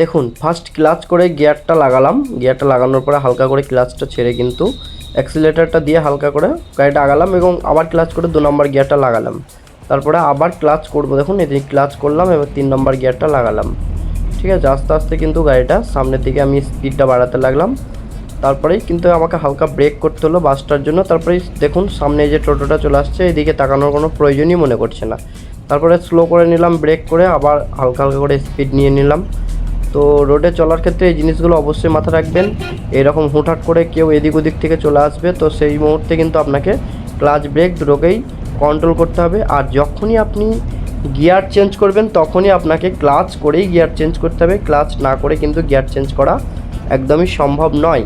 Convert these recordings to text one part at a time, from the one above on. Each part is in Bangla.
দেখুন ফার্স্ট ক্লাচ করে গিয়ারটা লাগালাম। গিয়ারটা লাগানোর পরে হালকা করে ক্লাচটা ছেড়ে কিন্তু অ্যাক্সিলেটারটা দিয়ে হালকা করে গাড়িটা আগালাম এবং আবার ক্লাচ করে দু নম্বর গিয়ারটা লাগালাম। তারপরে আবার ক্লাচ করব। দেখুন এদিকে ক্লাচ করলাম, এবার তিন নম্বর গিয়ারটা লাগালাম। ঠিক আছে, আস্তে আস্তে কিন্তু গাড়িটা সামনের দিকে আমি স্পিডটা বাড়াতে লাগলাম। তারপরেই কিন্তু আমাকে হালকা ব্রেক করতে হলো বাসটার জন্য। তারপরেই দেখুন, সামনে যে টোটোটা চলে আসছে, এদিকে তাকানোর কোনো প্রয়োজনই মনে করছে না। তারপরে স্লো করে নিলাম ব্রেক করে আবার হালকা হালকা করে স্পিড নিয়ে নিলাম। তো রোডে চলার ক্ষেত্রে এই জিনিসগুলো অবশ্যই মাথায় রাখবেন। এরকম হুটহাট করে কেউ এদিক ওদিক থেকে চলে আসবে, তো সেই মুহূর্তে কিন্তু আপনাকে ক্লাচ ব্রেক দুটোকেই কন্ট্রোল করতে হবে। আর যখনই আপনি গিয়ার চেঞ্জ করবেন, তখনই আপনাকে ক্লাচ করেই গিয়ার চেঞ্জ করতে হবে। ক্লাচ না করে কিন্তু গিয়ার চেঞ্জ করা একদমই সম্ভব নয়।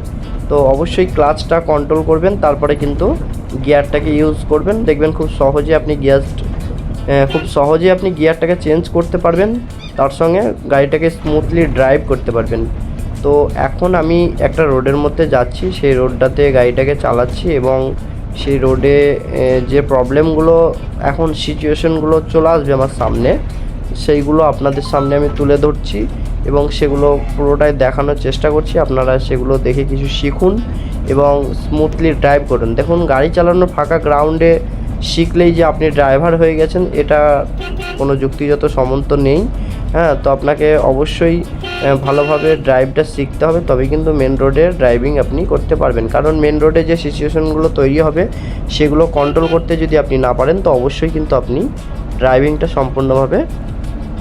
তো অবশ্যই ক্লাচটা কন্ট্রোল করবেন, তারপরে কিন্তু গিয়ারটাকে ইউজ করবেন। দেখবেন খুব সহজে আপনি গিয়ার খুব সহজে আপনি গিয়ারটাকে চেঞ্জ করতে পারবেন। তার সঙ্গে গাড়িটাকে স্মুথলি ড্রাইভ করতে পারবেন। তো এখন আমি একটা রোডের মধ্যে যাচ্ছি, সেই রোডটাতে গাড়িটাকে চালাচ্ছি এবং সেই রোডে যে প্রবলেমগুলো এখন সিচুয়েশনগুলো চলে আসবে আমার সামনে, সেইগুলো আপনাদের সামনে আমি তুলে ধরছি এবং সেগুলো পুরোটাই দেখানোর চেষ্টা করছি। আপনারা সেগুলো দেখে কিছু শিখুন এবং স্মুথলি ড্রাইভ করুন। দেখুন, গাড়ি চালানোর ফাঁকা গ্রাউন্ডে শিখলেই যে আপনি ড্রাইভার হয়ে গেছেন, এটা কোনো যুক্তিগত সম্বন্ধ নেই। হ্যাঁ তো আপনাকে অবশ্যই ভালোভাবে ড্রাইভটা শিখতে হবে তবে কিন্তু মেন রোডে ড্রাইভিং আপনি করতে পারবেন। কারণ মেন রোডে যে সিচুয়েশনগুলো তৈরি হবে, সেগুলো কন্ট্রোল করতে যদি আপনি না পারেন, তো অবশ্যই কিন্তু আপনি ড্রাইভিংটা সম্পূর্ণভাবে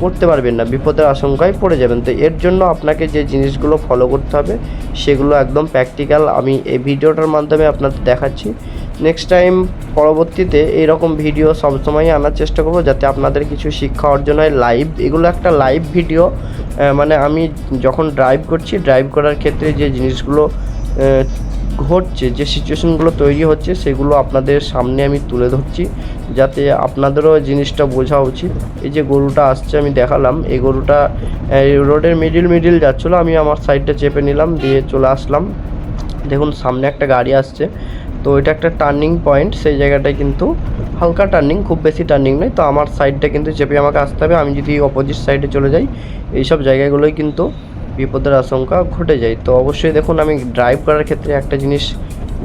করতে পারবেন না, বিপদের আশঙ্কায় পড়ে যাবেন। তো এর জন্য আপনাকে যে জিনিসগুলো ফলো করতে হবে, সেগুলো একদম প্র্যাকটিক্যাল আমি এই ভিডিওটার মাধ্যমে আপনাদের দেখাচ্ছি। নেক্সট টাইম পরবর্তীতে এইরকম ভিডিও সবসময় আনার চেষ্টা করব, যাতে আপনাদের কিছু শিক্ষা অর্জন হয় লাইভ এগুলো একটা লাইভ ভিডিও মানে আমি যখন ড্রাইভ করছি ড্রাইভ করার ক্ষেত্রে যে জিনিসগুলো ঘটছে, যে সিচুয়েশনগুলো তৈরি হচ্ছে, সেগুলো আপনাদের সামনে আমি তুলে ধরছি, যাতে আপনাদেরও জিনিসটা বোঝা উচিত। এই যে গরুটা আসছে, আমি দেখালাম, এই গরুটা রোডের মিডিল মিডিল যাচ্ছিল, আমি আমার সাইডটা চেপে নিলাম, দিয়ে চলে আসলাম। দেখুন, সামনে একটা গাড়ি আসছে তো এটা একটা টার্নিং পয়েন্ট সেই জায়গাটায় কিন্তু হালকা টার্নিং খুব বেশি টার্নিং নেই তো আমার সাইডটা কিন্তু চেপে আমাকে আসতে হবে, আমি যদি অপোজিট সাইডে চলে যাই, এইসব জায়গাগুলোই কিন্তু বিপদের আশঙ্কা ঘটে যায়। তো অবশ্যই দেখুন, আমি ড্রাইভ করার ক্ষেত্রে একটা জিনিস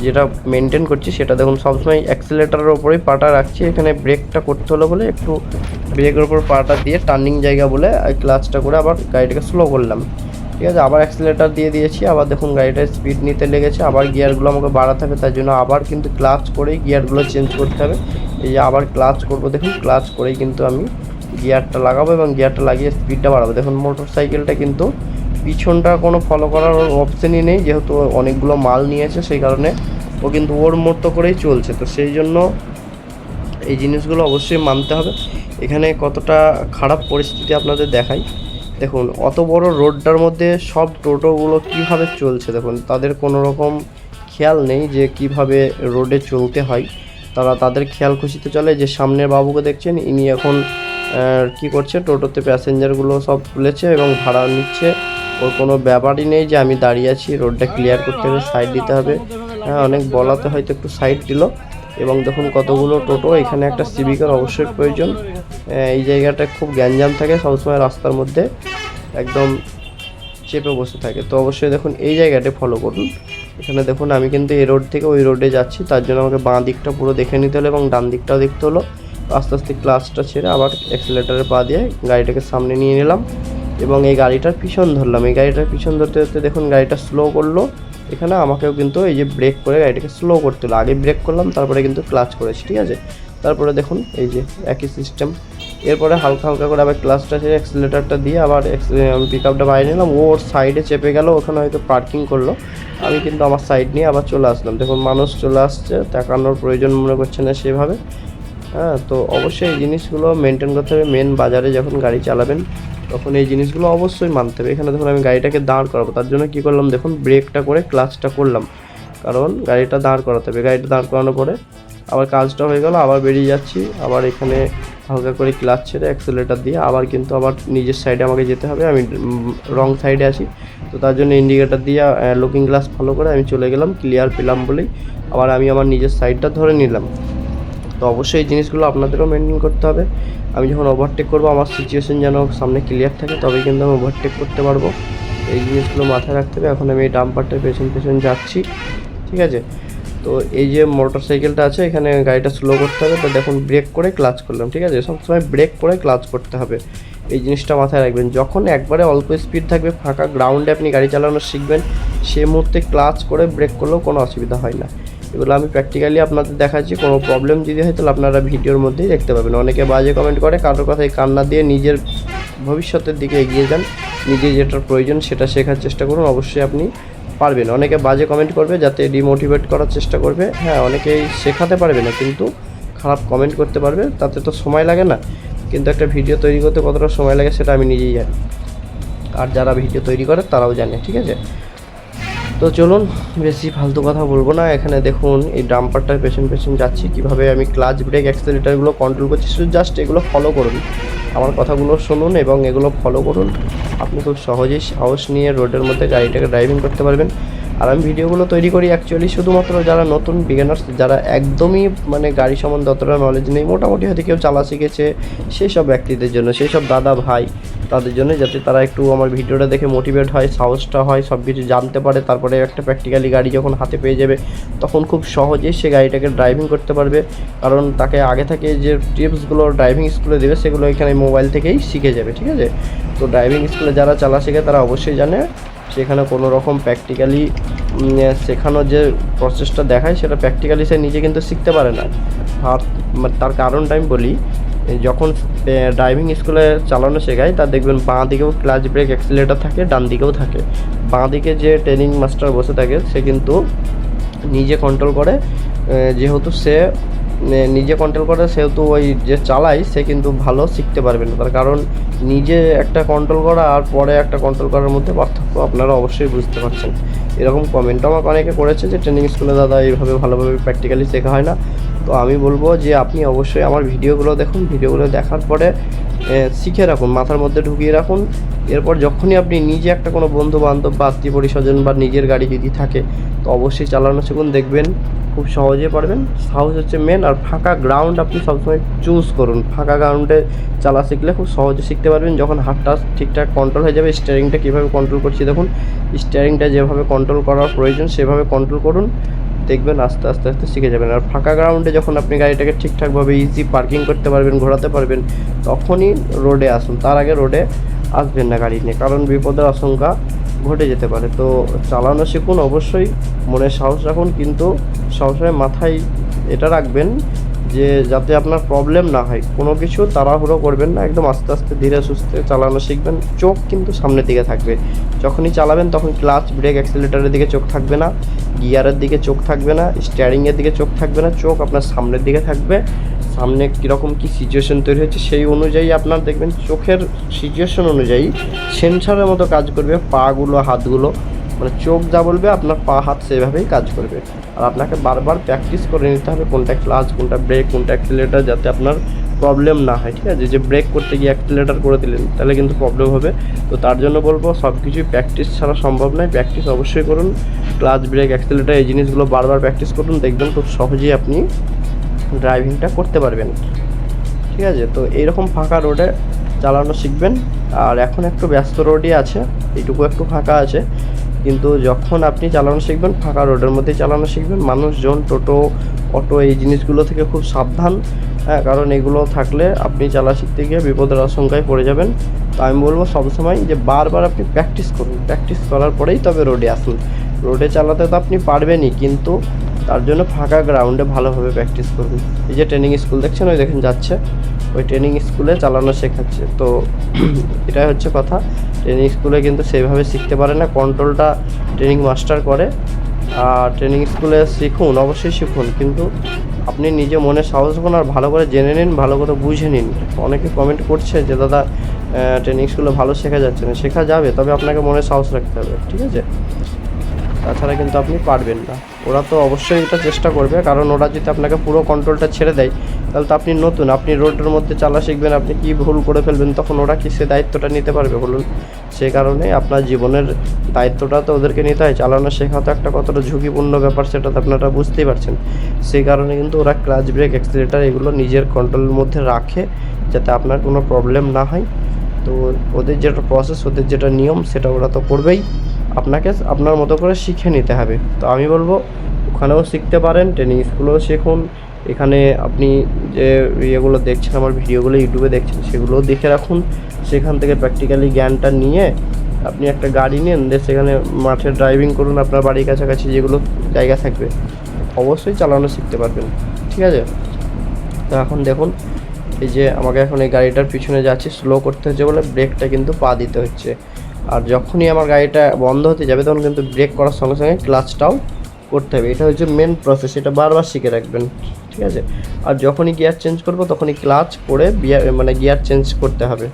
যেটা মেনটেন করছি, সেটা দেখুন, সবসময় অ্যাক্সিলেটারের ওপরেই পাটা রাখছি। এখানে ব্রেকটা করতে হলো বলে একটু ব্রেকের ওপর পাটা দিয়ে টার্নিং জায়গা বলে ক্লাচটা করে আবার গাড়িটাকে স্লো করলাম। ঠিক আছে, আবার অ্যাক্সিলেটার দিয়ে দিয়েছি, আবার দেখুন গাড়িটার স্পিড নিতে লেগেছে, আবার গিয়ারগুলো আমাকে বাড়াতে হবে, তার জন্য আবার কিন্তু ক্লাচ করেই গিয়ারগুলো চেঞ্জ করতে হবে। এই যে আবার ক্লাচ করব, দেখুন ক্লাচ করেই কিন্তু আমি গিয়ারটা লাগাবো এবং গিয়ারটা লাগিয়ে স্পিডটা বাড়াবো। দেখুন মোটর সাইকেলটা কিন্তু পিছনটা কোনো ফলো করার অপশানই নেই, যেহেতু অনেকগুলো মাল নিয়েছে, সেই কারণে ও কিন্তু ওর মতো করেই চলছে। তো সেই জন্য এই জিনিসগুলো অবশ্যই মানতে হবে। এখানে কতটা খারাপ পরিস্থিতি আপনাদের দেখাই। দেখুন, অত বড় রোডটার মধ্যে সব টোটোগুলো কীভাবে চলছে দেখুন, তাদের কোনো রকম খেয়াল নেই যে কীভাবে রোডে চলতে হয়। তারা তাদের খেয়াল খুশিতে চলে যে সামনের বাবুকে দেখছেন, ইনি এখন কি করছে, টোটোতে প্যাসেঞ্জারগুলো সব তুলেছে এবং ভাড়া নিচ্ছে। ওর কোনো ব্যাপারই নেই যে আমি দাঁড়িয়ে আছি, রোডটা ক্লিয়ার করতে হবে সাইড দিতে হবে। হ্যাঁ অনেক বলাতে হয়তো একটু সাইড দিল। এবং দেখুন কতগুলো টোটো, এখানে একটা সিভিকের অবশ্যই প্রয়োজন। এই জায়গাটা খুব গ্যাঞ্জাম থাকে সবসময় রাস্তার মধ্যে। একদম চেপে বসে থাকে। তো অবশ্যই দেখুন, এই জায়গাটা ফলো করুন। এখানে দেখুন, আমি কিন্তু এই রোড থেকে ওই রোডে যাচ্ছি। তার জন্য আমাকে বাঁ দিকটা পুরো দেখে নিতে হলো এবং ডান দিকটাও দেখতে হলো। আস্তে আস্তে ক্লাচটা ছেড়ে আবার অ্যাক্সিলেটারে পা দিয়ে গাড়িটাকে সামনে নিয়ে নিলাম এবং এই গাড়িটার পিছন ধরলাম। এই গাড়িটার পিছন ধরতে ধরতে দেখুন, গাড়িটা স্লো করল। এখানে আমাকেও কিন্তু এই যে ব্রেক করে গাড়িটাকে স্লো করতে হলো। আগে ব্রেক করলাম, তারপরে কিন্তু ক্লাচ করেছি, ঠিক আছে? তারপরে দেখুন, এই যে একই সিস্টেম এরপরে হালকা হালকা করে আবার ক্লাচটা ছেড়ে অ্যাক্সিলেটারটা দিয়ে আবার পিক আপটা বাইরে নিলাম। ওর সাইডে চেপে গেল, ওখানে হয়তো পার্কিং করল। আমি কিন্তু আমার সাইড নিয়ে আবার চলে আসলাম। দেখুন, মানুষ চলে আসছে, তাকানোর প্রয়োজন মনে করছে না সেভাবে। হ্যাঁ তো অবশ্যই এই জিনিসগুলো মেনটেন করতে হবে। মেন বাজারে যখন গাড়ি চালাবেন, তখন এই জিনিসগুলো অবশ্যই মানতে হবে। এখানে দেখুন আমি গাড়িটাকে দাঁড় করাবো। তার জন্য কী করলাম? দেখুন ব্রেকটা করে ক্লাচটা করলাম। কারণ গাড়িটা দাঁড় করাতে হবে। গাড়িটা দাঁড় করানোর পরে আবার কাজটা হয়ে গেল, আবার বেরিয়ে যাচ্ছি, আবার এখানে হালকা করে ক্লাচ ছেড়ে অ্যাক্সেলেটার দিয়ে আবার কিন্তু আবার নিজের সাইডে আমাকে যেতে হবে, আমি রং সাইডে আছি। তো তার জন্য ইন্ডিকেটার দিয়ে লুকিং গ্লাস ফলো করে আমি চলে গেলাম ক্লিয়ার পেলাম বলেই আবার আমি আমার নিজের সাইডটা ধরে নিলাম। তো অবশ্যই এই জিনিসগুলো আপনাদেরও মেনটেন করতে হবে। আমি যখন ওভারটেক করব, আমার সিচুয়েশন যেন সামনে ক্লিয়ার থাকে তবে কিন্তু আমি ওভারটেক করতে পারব। এই জিনিসগুলো মাথায় রাখতে হবে। এখন আমি এই ডাম্পারটার পেছন পেছন যাচ্ছি, ঠিক আছে? তো এই যে মোটর সাইকেলটা আছে, এখানে গাড়িটা স্লো করতে হবে তো দেখুন ব্রেক করে ক্লাচ করলাম, ঠিক আছে? সবসময় ব্রেক করে ক্লাচ করতে হবে। এই জিনিসটা মাথায় রাখবেন, যখন একবারে অল্প স্পিড থাকবে, ফাঁকা গ্রাউন্ডে আপনি গাড়ি চালানো শিখবেন, সে মুহূর্তে ক্লাচ করে ব্রেক করলেও কোনো অসুবিধা হয় না। এগুলো আমি প্র্যাকটিক্যালি আপনাদের দেখাচ্ছি, কোনো প্রবলেম যদি হয়, তাহলে আপনারা ভিডিওর মধ্যেই দেখতে পাবেন। অনেকে বাজে কমেন্ট করে, কারোর কথায় কান্না দিয়ে নিজের ভবিষ্যতের দিকে এগিয়ে যান নিজে যেটার প্রয়োজন সেটা শেখার চেষ্টা করুন। অবশ্যই আপনি পারবেন অনেকে বাজে কমেন্ট করবে যাতে ডিমোটিভেট করার চেষ্টা করবে। হ্যাঁ অনেকেই শেখাতে পারবে না, কিন্তু খারাপ কমেন্ট করতে পারবে। তাতে তো সময় লাগে না। কিন্তু একটা ভিডিও তৈরি করতে কতটা সময় লাগে সেটা আমি নিজেই জানি। আর যারা ভিডিও তৈরি করে তারাও জানে, ঠিক আছে? তো চলুন, বেশি ফালতু কথা বলব না। এখানে দেখুন, এই ডাম্পারটার পেছন পেছন যাচ্ছি। কীভাবে আমি ক্লাচ ব্রেক অ্যাক্সেলেটারগুলো কন্ট্রোল করছি, শুধু জাস্ট এগুলো ফলো করুন। আমার কথাগুলো শুনুন এবং এগুলো ফলো করুন। আপনি খুব সহজেই সাহস নিয়ে রোডের মধ্যে গাড়িটাকে ড্রাইভিং করতে পারবেন। আর আমি ভিডিওগুলো তৈরি করি অ্যাকচুয়ালি শুধুমাত্র যারা নতুন বিগিনার্স যারা একদমই মানে গাড়ি সম্বন্ধে অতটা নলেজ নেই, মোটামুটি হয়তো কেউ চালা শিখেছে সেই সব ব্যক্তিদের জন্য সেই সব দাদা ভাই। তাদের জন্য যাতে তারা একটু আমার ভিডিওটা দেখে মোটিভেট হয়, সাহসটা হয় সব কিছু জানতে পারে। তারপরে একটা প্র্যাকটিক্যালি গাড়ি যখন হাতে পেয়ে যাবে, তখন খুব সহজেই সে গাড়িটাকে ড্রাইভিং করতে পারবে। কারণ তাকে আগে থেকে যে টিপসগুলো ড্রাইভিং স্কুলে দেবে, সেগুলো এখানে মোবাইল থেকেই শিখে যাবে, ঠিক আছে? তো ড্রাইভিং স্কুলে যারা চালা শেখে, তারা অবশ্যই জানে সেখানে কোনো রকম প্র্যাকটিক্যালি শেখানোর যে প্রসেসটা দেখায়, সেটা প্র্যাকটিক্যালি সে নিজে কিন্তু শিখতে পারে না। আর মানে তার কারণটা আমি বলি যখন ড্রাইভিং স্কুলে চালানো শেখায়, তা দেখবেন বাঁ দিকেও ক্লাচ ব্রেক অ্যাক্সিলেটার থাকে, ডান দিকেও থাকে। বাঁ দিকে যে ট্রেনিং মাস্টার বসে থাকে, সে কিন্তু নিজে কন্ট্রোল করে। যেহেতু সে নিজে কন্ট্রোল করে, সেহেতু ওই যে চালায়, সে কিন্তু ভালো শিখতে পারবে না। তার কারণ নিজে একটা কন্ট্রোল করা আর পরে একটা কন্ট্রোল করার মধ্যে পার্থক্য আপনারা অবশ্যই বুঝতে পারছেন। এরকম কমেন্টও আমাকে অনেকে করেছে যে ট্রেনিং স্কুলে দাদা এইভাবে ভালোভাবে প্র্যাকটিক্যালি শেখা হয় না। তো আমি বলব যে আপনি অবশ্যই আমার ভিডিওগুলো দেখুন, ভিডিওগুলো দেখার পরে শিখে রাখুন, মাথার মধ্যে ঢুকিয়ে রাখুন। এরপর যখনই আপনি নিজে একটা কোনো বন্ধু বান্ধব বা আত্মীয় পরিস্বজন বা নিজের গাড়ি যদি থাকে, তো অবশ্যই চালানো শিখুন, দেখবেন খুব সহজে পারবেন। সাহস হচ্ছে মেন আর ফাঁকা গ্রাউন্ড আপনি সবসময় চুজ করুন। ফাঁকা গ্রাউন্ডে চালা শিখলে খুব সহজে শিখতে পারবেন। যখন হাতটা ঠিকঠাক কন্ট্রোল হয়ে যাবে স্টিয়ারিংটা কীভাবে কন্ট্রোল করছি দেখুন স্টিয়ারিংটা যেভাবে কন্ট্রোল করার প্রয়োজন, সেভাবে কন্ট্রোল করুন। দেখবেন, আস্তে আস্তে আস্তে শিখে যাবেন। আর ফাঁকা গ্রাউন্ডে যখন আপনি গাড়িটাকে ঠিকঠাকভাবে ইজি পার্কিং করতে পারবেন, ঘোরাতে পারবেন, তখনই রোডে আসুন। তার আগে রোডে আসবেন না গাড়ি নিয়ে, কারণ বিপদের আশঙ্কা ঘটে যেতে পারে। তো চালানো শিখুন, অবশ্যই মনে সাহস রাখুন, কিন্তু সবসময় মাথায় এটা রাখবেন যে, যাতে আপনার প্রবলেম না হয়। কোনো কিছু তাড়াহুড়ো করবেন না, একদম আস্তে আস্তে ধীরে সুস্থে চালানো শিখবেন। চোখ কিন্তু সামনের দিকে থাকবে। যখনই চালাবেন, তখন ক্লাচ ব্রেক অ্যাক্সিলেটারের দিকে চোখ থাকবে না। গিয়ারের দিকে চোখ থাকবে না স্টিয়ারিংয়ের দিকে চোখ থাকবে না, চোখ আপনার সামনের দিকে থাকবে। সামনে কীরকম কী সিচুয়েশন তৈরি হচ্ছে সেই অনুযায়ী আপনার দেখবেন চোখের সিচুয়েশন অনুযায়ী সেন্সারের মতো কাজ করবে পাগুলো, হাতগুলো। মানে চোখ যা বলবে আপনার পা, হাত সেভাবেই কাজ করবে। আর আপনাকে বারবার প্র্যাকটিস করে নিতে হবে কোনটা ক্লাস কোনটা ব্রেক কোনটা অ্যাক্সিলেটার যাতে আপনার প্রবলেম না হয়, ঠিক আছে? যে ব্রেক করতে গিয়ে অ্যাক্সিলেটার করে দিলেন, তাহলে কিন্তু প্রবলেম হবে। তো তার জন্য বলব সব কিছুই প্র্যাকটিস ছাড়া সম্ভব নয়। প্র্যাকটিস অবশ্যই করুন। ক্লাচ ব্রেক অ্যাক্সিলেটার এই জিনিসগুলো বারবার প্র্যাকটিস করুন। দেখবেন খুব সহজেই আপনি ড্রাইভিংটা করতে পারবেন। ঠিক আছে? তো এইরকম ফাঁকা রোডে চালানো শিখবেন। আর এখন একটু ব্যস্ত রোডই আছে। এইটুকু একটু ফাঁকা আছে। কিন্তু যখন আপনি চালানো শিখবেন, ফাঁকা রোডের মধ্যেই চালানো শিখবেন। মানুষজন, টোটো, অটো, এই জিনিসগুলো থেকে খুব সাবধান। হ্যাঁ কারণ এগুলো থাকলে আপনি চালা শিখতে গিয়ে বিপদের আশঙ্কায় পড়ে যাবেন। তো আমি বলব সবসময় যে বারবার আপনি প্র্যাকটিস করুন। প্র্যাকটিস করার পরেই তবে রোডে আসুন। রোডে চালাতে তো আপনি পারবেনই, কিন্তু তার জন্য ফাঁকা গ্রাউন্ডে ভালোভাবে প্র্যাকটিস করুন। এই যে ট্রেনিং স্কুল দেখছেন? ওই দেখেন যাচ্ছে। ওই ট্রেনিং স্কুলে চালানো শেখাচ্ছে। তো এটাই হচ্ছে কথা। ট্রেনিং স্কুলে কিন্তু সেইভাবে শিখতে পারে না। কন্ট্রোলটা ট্রেনিং মাস্টার করে। ট্রেনিং স্কুলে শিখুন, অবশ্যই শিখুন, কিন্তু আপনি নিজে মনে সাহস করুন আর ভালো করে জেনে নিন, ভালো করে বুঝে নিন। অনেকে কমেন্ট করছে যে, দাদা ট্রেনিং স্কুলে ভালো শেখা যাচ্ছে না। শেখা যাবে, তবে আপনাকে মনে সাহস রাখতে হবে, ঠিক আছে? তাছাড়া কিন্তু আপনি পারবেন না। ওরা তো অবশ্যই এটা চেষ্টা করবে, কারণ ওরা যদি আপনাকে পুরো কন্ট্রোলটা ছেড়ে দেয়, তাহলে তো আপনি নতুন, আপনি রোডের মধ্যে চালা শিখবেন, আপনি কি ভুল করে ফেলবেন, তখন ওরা কি সে দায়িত্বটা নিতে পারবে বলুন? সে কারণে আপনার জীবনের দায়িত্বটা তো ওদেরকে নিতে হয়, চালানো শেখা তো একটা কতটা ঝুঁকিপূর্ণ ব্যাপার, সেটা তো আপনারা বুঝতেই পারছেন। সেই কারণে কিন্তু ওরা ক্লাচ ব্রেক অ্যাক্সিলেটার এগুলো নিজের কন্ট্রোলের মধ্যে রাখে, যাতে আপনার কোনো প্রবলেম না হয়। তো ওদের যেটা প্রসেস ওদের যেটা নিয়ম, সেটা ওরা তো করবেই। আপনাকে আপনার মতো করে শিখে নিতে হবে। তো আমি বলব, ওখানেও শিখতে পারেন ট্রেনিং স্কুলেও শিখুন। এখানে আপনি যে ইয়েগুলো দেখছেন, আমার ভিডিওগুলো ইউটিউবে দেখছেন সেগুলোও দেখে রাখুন। সেখান থেকে প্র্যাকটিক্যালি জ্ঞানটা নিয়ে আপনি একটা গাড়ি নিন, দিয়ে সেখানে মাঠে ড্রাইভিং করুন, আপনার বাড়ির কাছাকাছি যেগুলো জায়গা থাকবে। অবশ্যই চালানো শিখতে পারবেন, ঠিক আছে? তো এখন দেখুন, এই যে আমাকে এখন এই গাড়িটার পিছনে যাচ্ছি স্লো করতে হচ্ছে বলে ব্রেকটা কিন্তু পা দিতে হচ্ছে। আর যখনই আমার গাড়িটা বন্ধ হতে যাবে, তখন কিন্তু ব্রেক করার সঙ্গে সঙ্গে ক্লাচটাও করতে হবে। এটা হচ্ছে মেন প্রসেস এটা বারবার শিখে রাখবেন, ঠিক আছে? আর যখনই গিয়ার চেঞ্জ করব, তখনই ক্লাচ করে বিয়ার মানে গিয়ার চেঞ্জ করতে হবে।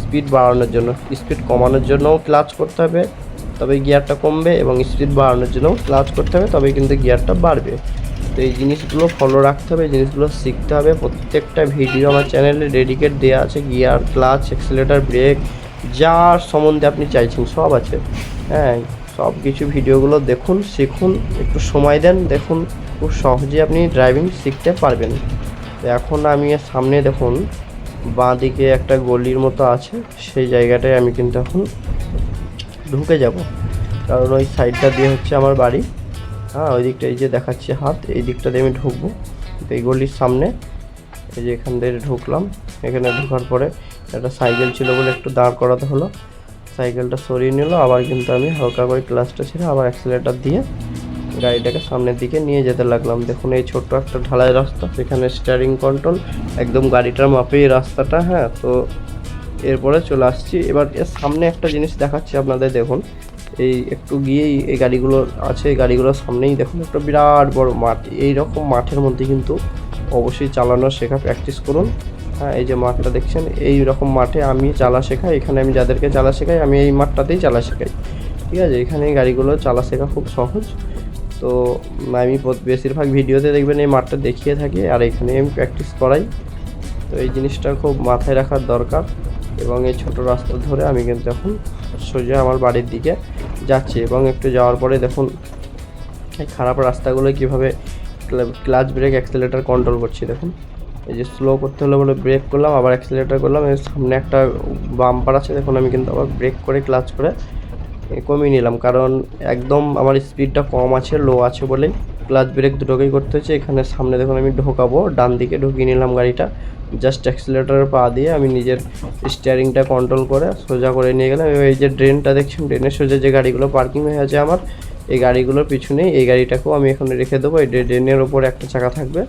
স্পিড বাড়ানোর জন্য স্পিড কমানোর জন্যও ক্লাচ করতে হবে তবে গিয়ারটা কমবে এবং স্পিড বাড়ানোর জন্যও ক্লাচ করতে হবে তবে কিন্তু গিয়ারটা বাড়বে। তো এই জিনিসগুলো ফলো রাখতে হবে, এই জিনিসগুলো শিখতে হবে। প্রত্যেকটা ভিডিও আমার চ্যানেলে ডেডিকেট দেওয়া আছে গিয়ার ক্লাচ অ্যাক্সিলেটার ব্রেক যার সম্বন্ধে আপনি চাইছেন, সব আছে। হ্যাঁ সব কিছু ভিডিওগুলো দেখুন, শিখুন, একটু সময় দেন, দেখুন খুব সহজে আপনি ড্রাইভিং শিখতে পারবেন। এখন আমি সামনে দেখুন বাঁ দিকে একটা গলির মতো আছে, সেই জায়গাটায় আমি কিন্তু এখন ঢুকে যাব। কারণ ওই সাইডটা দিয়ে হচ্ছে আমার বাড়ি। হ্যাঁ ওই দিকটা এই যে দেখাচ্ছে হাত, এই দিকটা দিয়ে আমি ঢুকবো। এই গলির সামনে এই যে এখান থেকে ঢুকলাম। এখানে ঢোকার পরে একটা সাইকেল ছিল বলে একটু দাঁড় করাতে হলো। সাইকেলটা সরিয়ে নিল, আবার কিন্তু আমি হালকা করে ক্লাসটা ছেড়ে আবার অ্যাক্সিলেটার দিয়ে গাড়িটাকে সামনের দিকে নিয়ে যেতে লাগলাম। দেখুন, এই ছোট্ট একটা ঢালাই রাস্তা, সেখানে স্টিয়ারিং কন্ট্রোল একদম গাড়িটার মাপে এই রাস্তাটা হ্যাঁ তো এরপরে চলে আসছি। এবার এর সামনে একটা জিনিস দেখাচ্ছি আপনাদের, দেখুন। এই একটু গিয়েই এই গাড়িগুলো আছে, এই গাড়িগুলোর সামনেই দেখুন একটা বিরাট বড় মাঠ। এই রকম মাঠের মধ্যে কিন্তু অবশ্যই চালানো শেখা প্র্যাকটিস করুন। হ্যাঁ এই যে মাঠটা দেখছেন, এই রকম মাঠে আমি চালা শেখাই। এখানে আমি যাদেরকে চালা শেখাই, আমি এই মাঠটাতেই চালা শেখাই। ঠিক আছে? এখানে গাড়িগুলো চালা শেখা খুব সহজ। তো আমি বেশিরভাগ ভিডিওতে দেখবেন এই মাঠটা দেখিয়ে থাকি, আর এখানে আমি প্র্যাকটিস করাই। তো এই জিনিসটা খুব মাথায় রাখার দরকার এবং এই ছোট রাস্তা ধরে আমি কিন্তু এখন সোজা আমার বাড়ির দিকে যাচ্ছি এবং একটু যাওয়ার পরে দেখুন খারাপ রাস্তাগুলো কীভাবে ক্লাচ ব্রেক অ্যাক্সিলেটার কন্ট্রোল করছি, দেখুন। এই যে স্লো করতে হলে বলে ব্রেক করলাম, আবার অ্যাক্সিলেটার করলাম এর সামনে একটা বাম্পার আছে, দেখুন আমি কিন্তু আবার ব্রেক করে ক্লাচ করে কমিয়ে নিলাম। কারণ একদম আমার স্পিডটা কম আছে লো আছে বলে ক্লাচ ব্রেক দুটোকেই করতে হচ্ছে। এখানে সামনে দেখুন আমি ঢোকাবো, ডান দিকে ঢুকিয়ে নিলাম গাড়িটা। জাস্ট অ্যাক্সিলেটারের পা দিয়ে আমি নিজের স্টিয়ারিংটা কন্ট্রোল করে সোজা করে নিয়ে গেলাম। এই যে ড্রেনটা দেখছেন ড্রেনের সোজা যে গাড়িগুলো পার্কিং হয়ে আছে আমার এই গাড়িগুলোর পিছনে এই গাড়িটাকেও আমি এখানে রেখে দেবো। এই ড্রেনের ওপর একটা চাকা থাকবে।